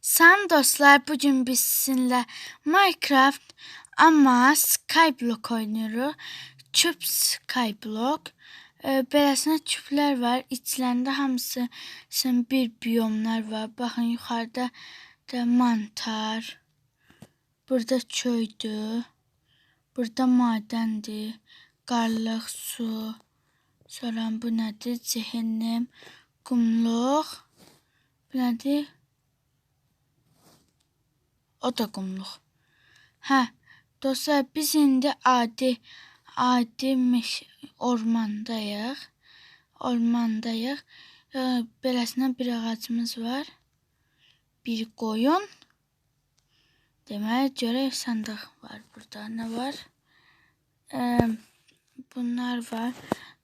Selam dostlar, bugün biz sizinle Minecraft ama Skyblock oynuyoruz. Çöp Skyblock. Ee, Beləsinə çöplər var. İçlərində hamısı sən bir biyomlar var. Baxın yuxarıda da mantar. Burada çöydü. Burada madəndir. Qarlıq, su. Sonra bu nədir? Cehennem, qumluq. Bu nədir? O da qumluq. Hə, dostlar biz indi adi adi meş ormandayıq. Ormandayıq. Ee, Beləsinə bir ağacımız var. Bir qoyun. Deməli görək sandıq var burada. Nə var? Ee, bunlar var.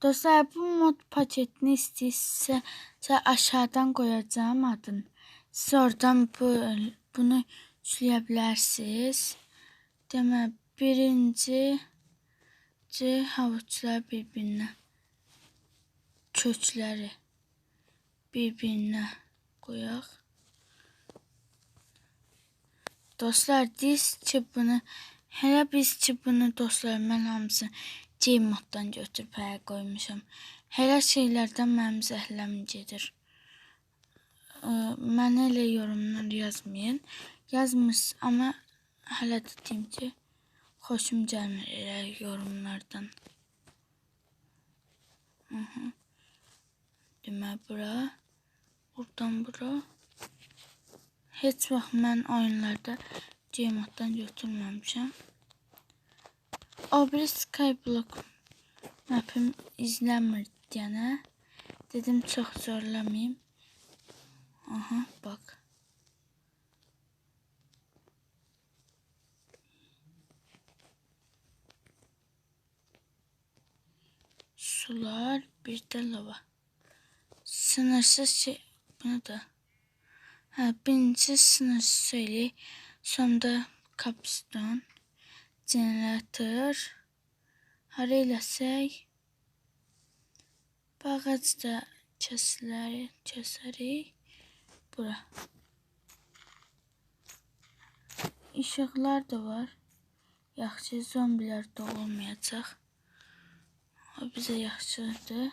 Dostlar bu mod paketini istəyirsə aşağıdan qoyacağım adını. Siz oradan bu, bunu yükləyə bilərsiniz. Deməli birinci C havuçlar birbirine kökləri birbirine qoyaq. Dostlar diz çıbını hələ biz çıbını dostlar mən hamısını G moddan götürüb hələ qoymuşam. Hələ şeylərdən mənim zəhləm gedir. Mənə elə yorumlar yazmayın. Yazmış ama də deyim ki, xoşum gəlmir elə yorumlardan. Hı -hı. Demək bura, buradan bura. Heç vaxt mən oyunlarda Gmoddan götürməmişəm. O bir Skyblock mapim izlənmir deyənə dedim çox zorlamayım. Aha bak. Sular bir de lava. Sınırsız şey bunu da. Ha, birincisi sınırsız söyle. Sonda kapston. Jeneratör. Hara eləsək. Bağac da kəsləri, kəsərik. Bura. İşıqlar da var. Yaxşı zombilər doğulmayacaq. O bizə yaxşıdır.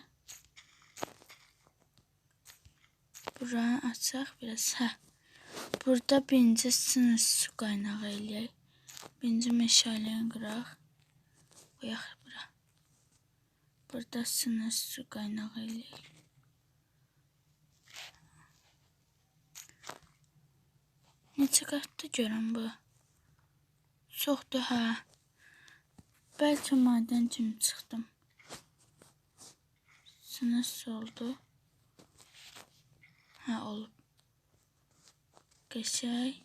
Buranı açaq biraz. Hə. Burada birinci sınır su qaynağı eləyək. Birinci meşaləni qıraq. Qoyaq bura. Burada sınır su qaynağı eləyək. Neçə qatda görəm bu? Çoxdur hə. Bəlkə madən kimi çıxdım. Sınır oldu. Hə olub. Qəşəng.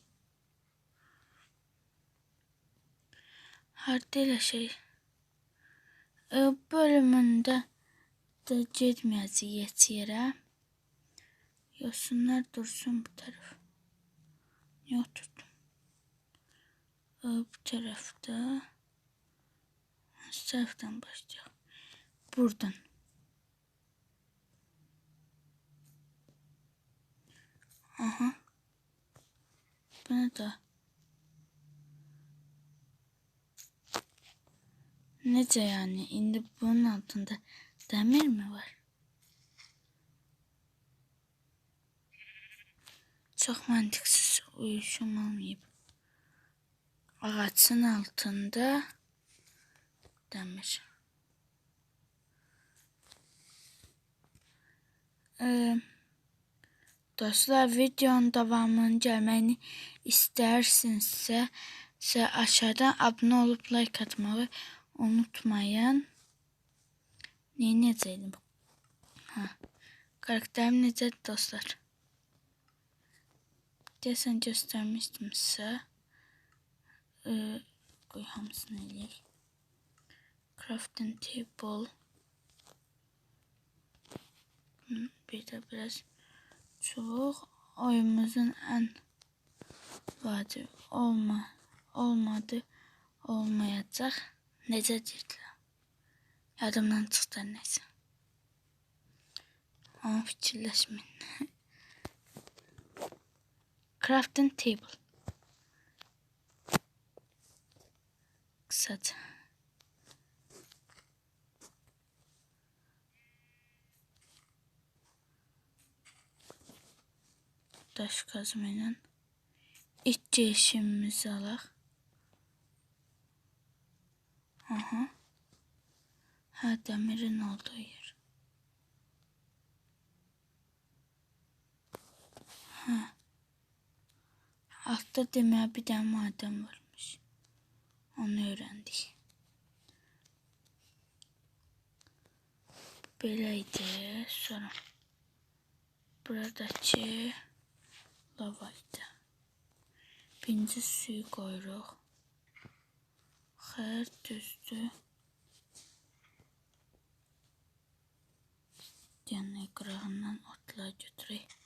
Harda elə şey? E, bölümündə də getməyəcəyik yerə. Yosunlar dursun bu tərəf. Ne oturdum? E, bu tarafta. Şu taraftan başlayalım. Buradan. Aha. Bunu da. Nece yani? Indi bunun altında demir mi var? Çok mantıksız uyuşum olmayıp. Ağaçın altında demir. Ee, dostlar videonun devamının gelmeni istersinizse size aşağıdan abone olup like atmayı unutmayın. Ne necəydi bu? Ha. Karakterim necə dostlar? Deyəsən göstərmişdim sizə. Ee, qoy hamısını eləyək. Crafting table. Bir de biraz çok oyunumuzun en vacib olma olmadı olmayacaq. Necə deyirdilər? Yadımdan çıxdı neysə. Amma fikirləşməyin. Crafting table. Kısaca. Daş kazmayla iç değişimimizi alaq. Aha. Hə, dəmirin olduğu yer. Hə. Altda deməli bir dənə madən varmış. Onu öyrəndik. Belə idi. Sonra buradakı lava idi. Birinci suyu qoyuruq. Xeyr, düzdür. Yəni qırağından otlar götürək.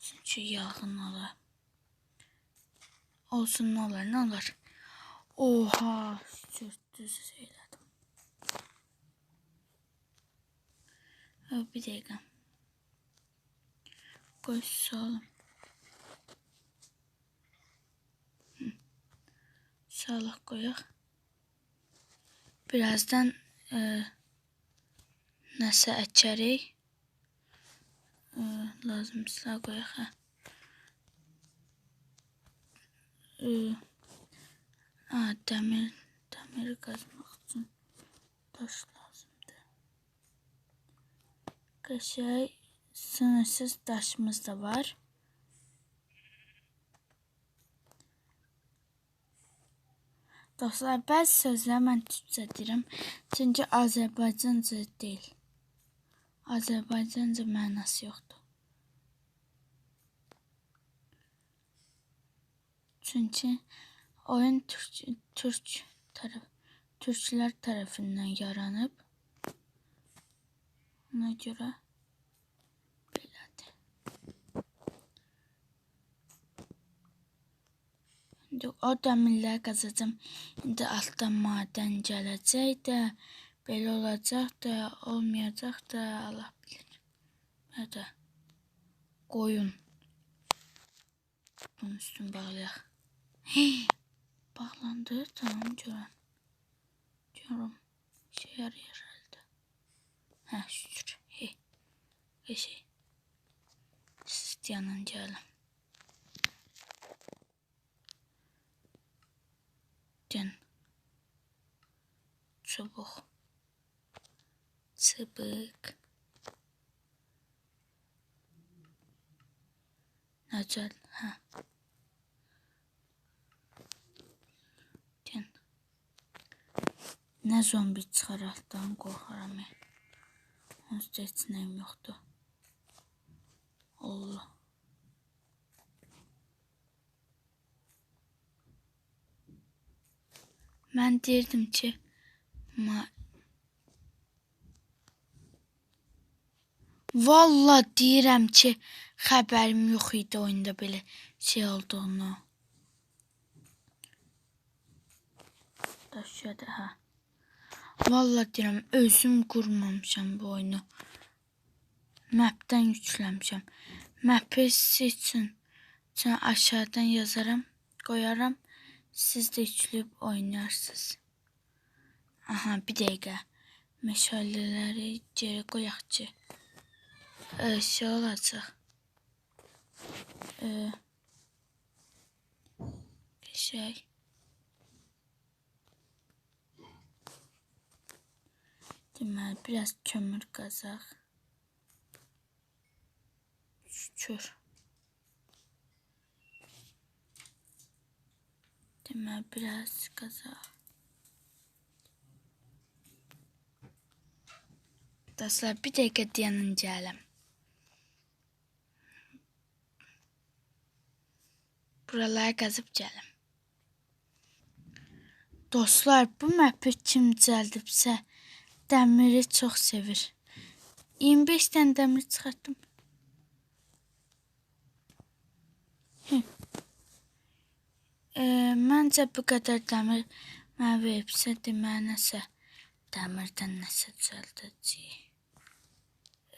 Çünki yağın olar. Olsun ne olar, ne olar. Oha, sürtüz eylədim. Ha, bir dəqiqə. Qoy salım. Salıq qoyaq. Birazdan e, nəsə əkərik. E, lazımsa qoyaq. Hə. E, ha, dəmir, dəmir qazmaq üçün daş lazımdır. Qəşəng sınırsız daşımız da var. Dostlar, bəzi sözlər mən türkcə deyirəm, çünki Azərbaycanca deyil. Azərbaycanca mənası yoxdur. Çünki oyun Türk, Türk taraf, Türklər tərəfindən yaranıb. Ona görə İndi o dəmirləri qazacağam. İndi altdan madən gələcək də, belə olacaq da, olmayacaq da, Allah bilir. Hədə qoyun. Bunun üstünü bağlayaq. Hey, bağlandı. Tamam görün. Görüm. İşe yarayır herhalde. Ha şükür. Hey. Şey. Siz yanın gelin. Çabuk. Çabuk. Necel. Ha. Can. Ne zombi mən. Onsuz da heç nəyim yoxdur. Allah. Mən deyirdim ki, ma Valla deyirəm ki, xəbərim yox idi oyunda belə şey olduğunu. Daşadı ha. Valla deyirəm özüm qurmamışam bu oyunu. Mapdən yükləmişəm. Mapi seçin. Üçün aşağıdan yazaram, qoyaram. Siz də yükləyib oynayarsınız. Aha, bir dəqiqə. Meşaleləri geri qoyaq ki, e, şey olacaq. E, şey. Deməli, biraz kömür qazaq. Şükür. Deməli, biraz qazaq. Dostlar, bir dəqiqə dayanın gələm. Buraları qazıb gəlim. Dostlar, bu məpi kim düzəldibsə, dəmiri çox sevir. 25 dənə dəmir çıxartdım. Hı. E, məncə bu qədər dəmir mənə veribsə, deməli nəsə dəmirdən nəsə düzəldəcəyik.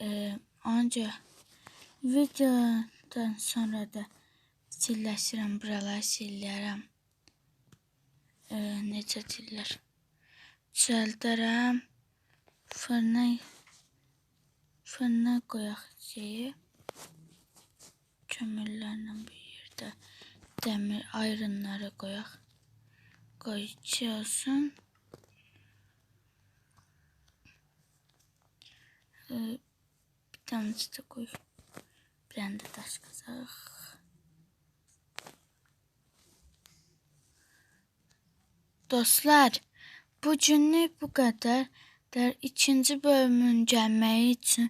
E, ancaq videodan sonra da Şəkilləşirəm, buraları sillərəm. E, necə deyirlər? Düzəldərəm. Fırına fırına qoyaq şeyi. Kömürlərlə bir yerdə dəmir ayrınları qoyaq. Qoy iki de koy. Bir tane de taş kazak. Dostlar, bugünlük bu qədər. Der ikinci bölümün gəlməyi üçün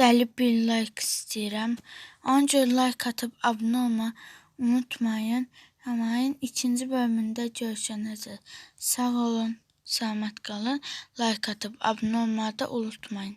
dəli bir like istəyirəm. Ancaq like atıb abunə olma unutmayın. Həmin ikinci bölümündə görüşənəcək. Sağ olun, salamat qalın. Like atıb abunə olmağı da unutmayın.